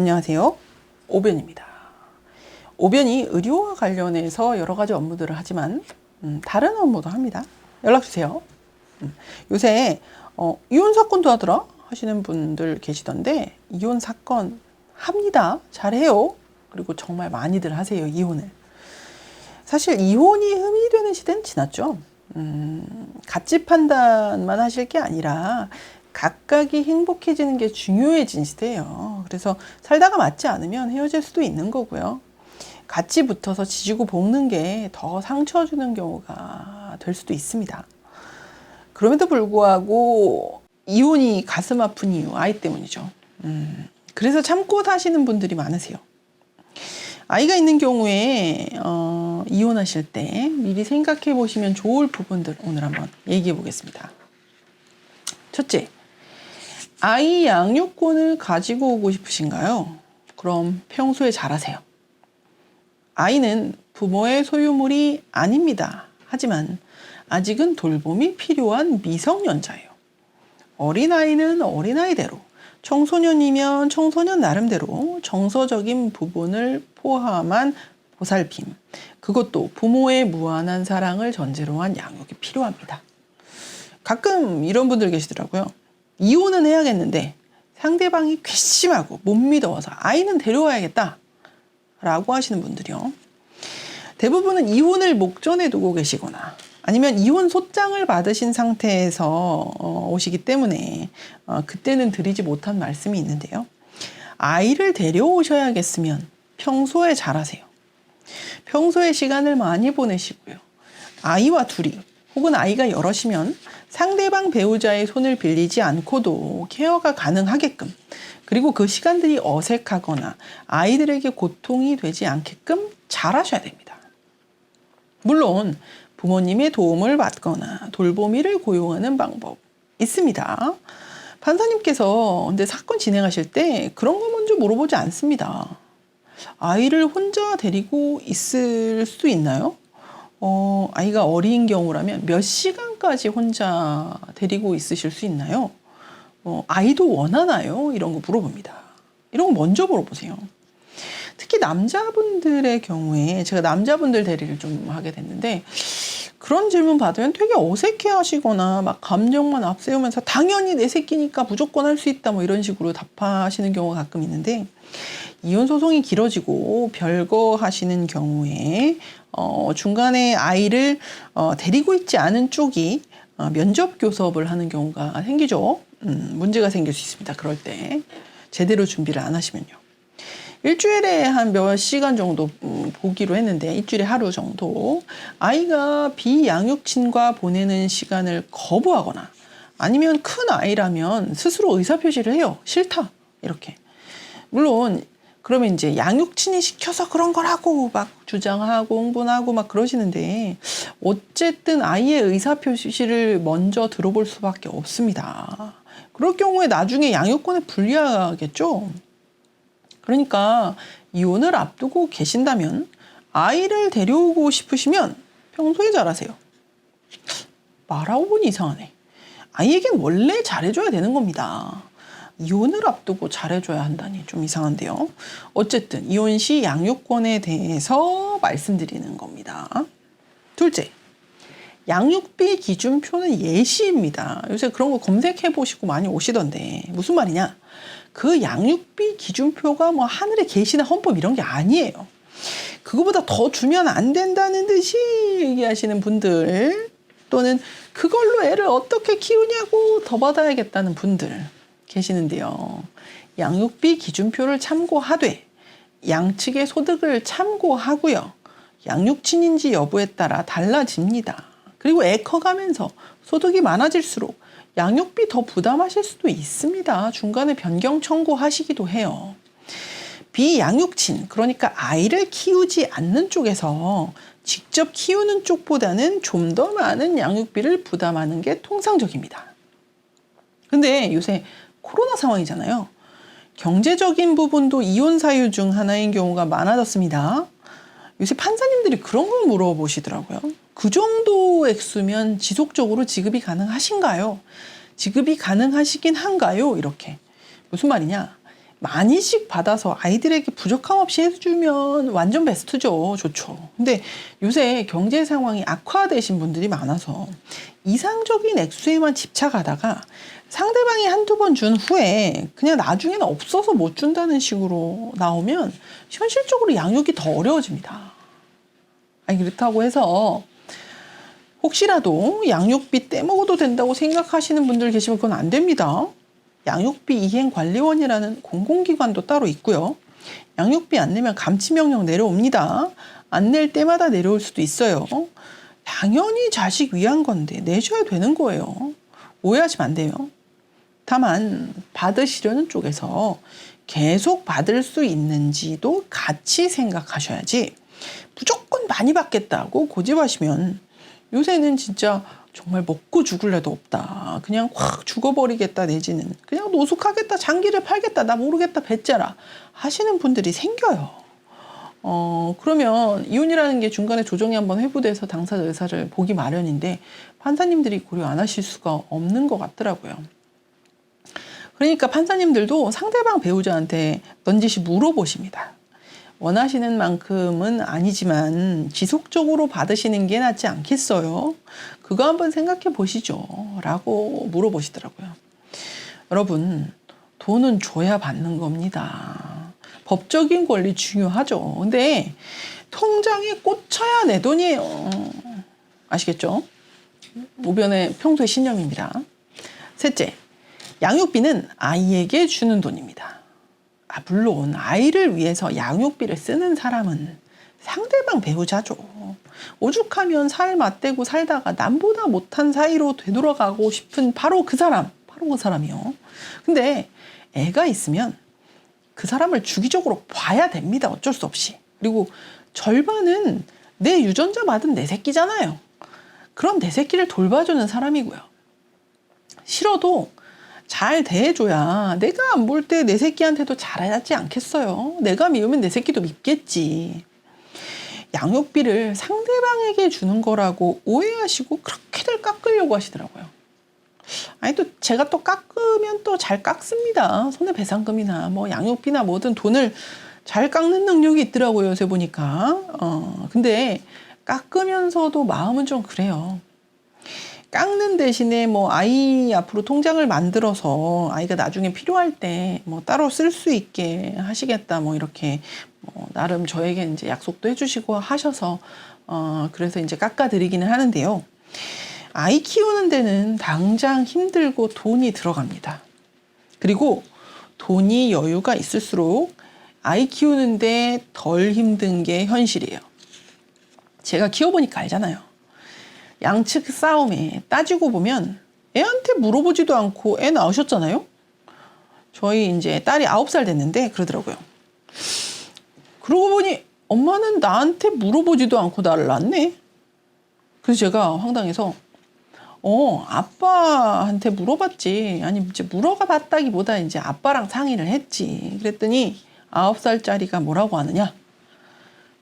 안녕하세요. 오변입니다. 오변이 의료와 관련해서 여러 가지 업무들을 하지만 음, 다른 업무도 합니다. 연락 주세요. 음, 요새 어, 이혼 사건도 하더라 하시는 분들 계시던데 이혼 사건 합니다. 잘해요. 그리고 정말 많이들 하세요 이혼을. 사실 이혼이 흠이 되는 시대는 지났죠. 음, 가치 판단만 하실 게 아니라 각각이 행복해지는 게 중요해진 시대예요. 그래서 살다가 맞지 않으면 헤어질 수도 있는 거고요. 같이 붙어서 지지고 볶는 게 더 상처 주는 경우가 될 수도 있습니다. 그럼에도 불구하고 이혼이 가슴 아픈 이유 아이 때문이죠. 음, 그래서 참고 사시는 분들이 많으세요. 아이가 있는 경우에 어, 이혼하실 때 미리 생각해 보시면 좋을 부분들 오늘 한번 얘기해 보겠습니다. 첫째, 아이 양육권을 가지고 오고 싶으신가요? 그럼 평소에 잘하세요. 아이는 부모의 소유물이 아닙니다. 하지만 아직은 돌봄이 필요한 미성년자예요. 어린아이는 어린아이대로, 청소년이면 청소년 나름대로 정서적인 부분을 포함한 보살핌, 그것도 부모의 무한한 사랑을 전제로 한 양육이 필요합니다. 가끔 이런 분들 계시더라고요. 이혼은 해야겠는데 상대방이 괘씸하고 못 믿어서 아이는 데려와야겠다. 라고 하시는 분들이요. 대부분은 이혼을 목전에 두고 계시거나 아니면 이혼 소장을 받으신 상태에서 어, 오시기 때문에 어, 그때는 드리지 못한 말씀이 있는데요. 아이를 데려오셔야겠으면 평소에 잘하세요. 평소에 시간을 많이 보내시고요. 아이와 둘이 혹은 아이가 여럿이면 상대방 배우자의 손을 빌리지 않고도 케어가 가능하게끔 그리고 그 시간들이 어색하거나 아이들에게 고통이 되지 않게끔 잘하셔야 됩니다. 물론 부모님의 도움을 받거나 돌보미를 고용하는 방법 있습니다. 판사님께서 근데 사건 진행하실 때 그런 거 먼저 물어보지 않습니다. 아이를 혼자 데리고 있을 수 있나요? 어, 아이가 어린 경우라면 몇 시간까지 혼자 데리고 있으실 수 있나요? 어, 아이도 원하나요? 이런 거 물어봅니다. 이런 거 먼저 물어보세요. 특히 남자분들의 경우에 제가 남자분들 대리를 좀 하게 됐는데 그런 질문 받으면 되게 어색해 하시거나 막 감정만 앞세우면서 당연히 내 새끼니까 무조건 할 수 있다 뭐 이런 식으로 답하시는 경우가 가끔 있는데 이혼 소송이 길어지고 별거 하시는 경우에 어, 중간에 아이를 어, 데리고 있지 않은 쪽이 어, 면접 교섭을 하는 경우가 생기죠. 음, 문제가 생길 수 있습니다. 그럴 때 제대로 준비를 안 하시면요. 일주일에 한 몇 시간 정도 음, 보기로 했는데 일주일에 하루 정도 아이가 비양육친과 보내는 시간을 거부하거나 아니면 큰 아이라면 스스로 의사표시를 해요. 싫다. 이렇게. 물론 그러면 이제 양육친이 시켜서 그런 거라고 막 주장하고 흥분하고 막 그러시는데 어쨌든 아이의 의사표시를 먼저 들어볼 수밖에 없습니다. 그럴 경우에 나중에 양육권에 불리하겠죠. 그러니까 이혼을 앞두고 계신다면 아이를 데려오고 싶으시면 평소에 잘하세요. 말하고 보니 이상하네. 아이에겐 원래 잘해줘야 되는 겁니다. 이혼을 앞두고 잘해줘야 한다니 좀 이상한데요. 어쨌든 이혼 시 양육권에 대해서 말씀드리는 겁니다. 둘째, 양육비 기준표는 예시입니다. 요새 그런 거 검색해 보시고 많이 오시던데 무슨 말이냐? 그 양육비 기준표가 뭐 하늘의 계시나 헌법 이런 게 아니에요. 그거보다 더 주면 안 된다는 듯이 얘기하시는 분들 또는 그걸로 애를 어떻게 키우냐고 더 받아야겠다는 분들 계시는데요. 양육비 기준표를 참고하되 양측의 소득을 참고하고요. 양육친인지 여부에 따라 달라집니다. 그리고 애 커가면서 소득이 많아질수록 양육비 더 부담하실 수도 있습니다. 중간에 변경 청구하시기도 해요. 비양육친, 그러니까 아이를 키우지 않는 쪽에서 직접 키우는 쪽보다는 좀 더 많은 양육비를 부담하는 게 통상적입니다. 근데 요새 코로나 상황이잖아요. 경제적인 부분도 이혼 사유 중 하나인 경우가 많아졌습니다. 요새 판사님들이 그런 걸 물어보시더라고요. 그 정도 액수면 지속적으로 지급이 가능하신가요? 지급이 가능하시긴 한가요? 이렇게. 무슨 말이냐? 많이씩 받아서 아이들에게 부족함 없이 해주면 완전 베스트죠. 좋죠. 근데 요새 경제 상황이 악화되신 분들이 많아서 이상적인 액수에만 집착하다가 상대방이 한두 번 준 후에 그냥 나중에는 없어서 못 준다는 식으로 나오면 현실적으로 양육이 더 어려워집니다. 아니, 그렇다고 해서 혹시라도 양육비 떼먹어도 된다고 생각하시는 분들 계시면 그건 안 됩니다. 양육비 이행관리원이라는 공공기관도 따로 있고요. 양육비 안 내면 감치명령 내려옵니다. 안 낼 때마다 내려올 수도 있어요. 당연히 자식 위한 건데 내셔야 되는 거예요. 오해하시면 안 돼요. 다만 받으시려는 쪽에서 계속 받을 수 있는지도 같이 생각하셔야지 무조건 많이 받겠다고 고집하시면 요새는 진짜 정말 먹고 죽을래도 없다. 그냥 확 죽어버리겠다 내지는 그냥 노숙하겠다 장기를 팔겠다 나 모르겠다 배째라 하시는 분들이 생겨요. 어 그러면 이혼이라는 게 중간에 조정이 한번 회부돼서 당사자 의사를 보기 마련인데 판사님들이 고려 안 하실 수가 없는 것 같더라고요. 그러니까 판사님들도 상대방 배우자한테 넌지시 물어보십니다. 원하시는 만큼은 아니지만 지속적으로 받으시는 게 낫지 않겠어요? 그거 한번 생각해 보시죠. 라고 물어보시더라고요. 여러분, 돈은 줘야 받는 겁니다. 법적인 권리 중요하죠. 근데 통장에 꽂혀야 내 돈이에요. 아시겠죠? 모변의 평소의 신념입니다. 셋째, 양육비는 아이에게 주는 돈입니다. 아, 물론 아이를 위해서 양육비를 쓰는 사람은 상대방 배우자죠. 오죽하면 살 맞대고 살다가 남보다 못한 사이로 되돌아가고 싶은 바로 그 사람, 바로 그 사람이요. 근데 애가 있으면 그 사람을 주기적으로 봐야 됩니다. 어쩔 수 없이. 그리고 절반은 내 유전자 받은 내 새끼잖아요. 그럼 내 새끼를 돌봐주는 사람이고요. 싫어도 잘 대해줘야 내가 안 볼 때 내 새끼한테도 잘하지 않겠어요. 내가 미우면 내 새끼도 밉겠지. 양육비를 상대방에게 주는 거라고 오해하시고 그렇게들 깎으려고 하시더라고요. 아니 또 제가 또 깎으면 또 잘 깎습니다. 손해배상금이나 뭐 양육비나 뭐든 돈을 잘 깎는 능력이 있더라고요. 요새 보니까. 어 근데 깎으면서도 마음은 좀 그래요. 깎는 대신에 뭐 아이 앞으로 통장을 만들어서 아이가 나중에 필요할 때 뭐 따로 쓸 수 있게 하시겠다 뭐 이렇게 뭐 나름 저에게 이제 약속도 해주시고 하셔서 어 그래서 이제 깎아드리기는 하는데요. 아이 키우는 데는 당장 힘들고 돈이 들어갑니다. 그리고 돈이 여유가 있을수록 아이 키우는데 덜 힘든 게 현실이에요. 제가 키워보니까 알잖아요. 양측 싸움에 따지고 보면 애한테 물어보지도 않고 애 낳으셨잖아요? 저희 이제 딸이 아홉 살 됐는데 그러더라고요. 그러고 보니 엄마는 나한테 물어보지도 않고 나를 낳네? 그래서 제가 황당해서 어, 아빠한테 물어봤지. 아니, 이제 물어가 봤다기보다 이제 아빠랑 상의를 했지. 그랬더니 아홉 살짜리가 뭐라고 하느냐?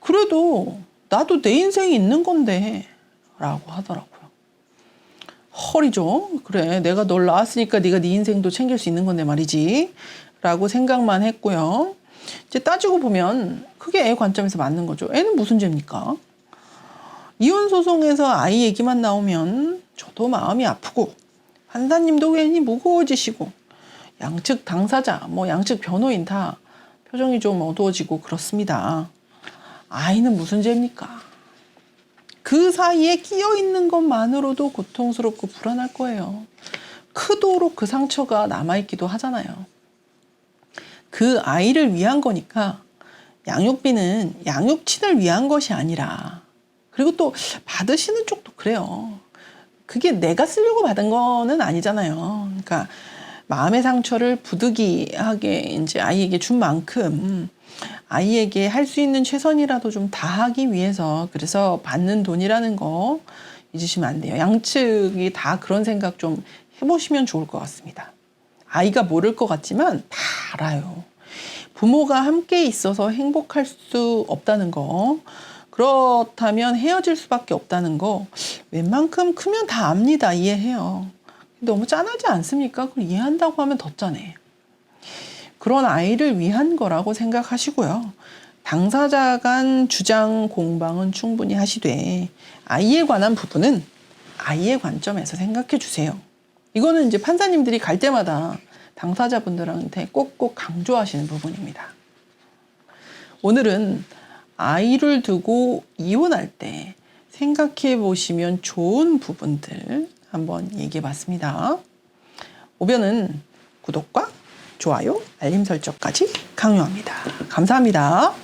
그래도 나도 내 인생이 있는 건데. 라고 하더라고요. 헐이죠. 그래, 내가 널 낳았으니까 네가 네 인생도 챙길 수 있는 건데 말이지. 라고 생각만 했고요. 이제 따지고 보면 그게 애 관점에서 맞는 거죠. 애는 무슨 죄입니까? 이혼 소송에서 아이 얘기만 나오면 저도 마음이 아프고 판사님도 괜히 무거워지시고 양측 당사자, 뭐 양측 변호인 다 표정이 좀 어두워지고 그렇습니다. 아이는 무슨 죄입니까? 그 사이에 끼어 있는 것만으로도 고통스럽고 불안할 거예요. 크도록 그 상처가 남아있기도 하잖아요. 그 아이를 위한 거니까 양육비는 양육친을 위한 것이 아니라 그리고 또 받으시는 쪽도 그래요. 그게 내가 쓰려고 받은 거는 아니잖아요. 그러니까 마음의 상처를 부득이하게 이제 아이에게 준 만큼 아이에게 할 수 있는 최선이라도 좀 다하기 위해서 그래서 받는 돈이라는 거 잊으시면 안 돼요. 양측이 다 그런 생각 좀 해보시면 좋을 것 같습니다. 아이가 모를 것 같지만 다 알아요. 부모가 함께 있어서 행복할 수 없다는 거. 그렇다면 헤어질 수밖에 없다는 거 웬만큼 크면 다 압니다. 이해해요. 너무 짠하지 않습니까? 그걸 이해한다고 하면 더 짠해. 그런 아이를 위한 거라고 생각하시고요. 당사자 간 주장 공방은 충분히 하시되 아이에 관한 부분은 아이의 관점에서 생각해 주세요. 이거는 이제 판사님들이 갈 때마다 당사자분들한테 꼭꼭 강조하시는 부분입니다. 오늘은 아이를 두고 이혼할 때 생각해 보시면 좋은 부분들 한번 얘기해 봤습니다. 오변은 구독과 좋아요, 알림 설정까지 강요합니다. 감사합니다.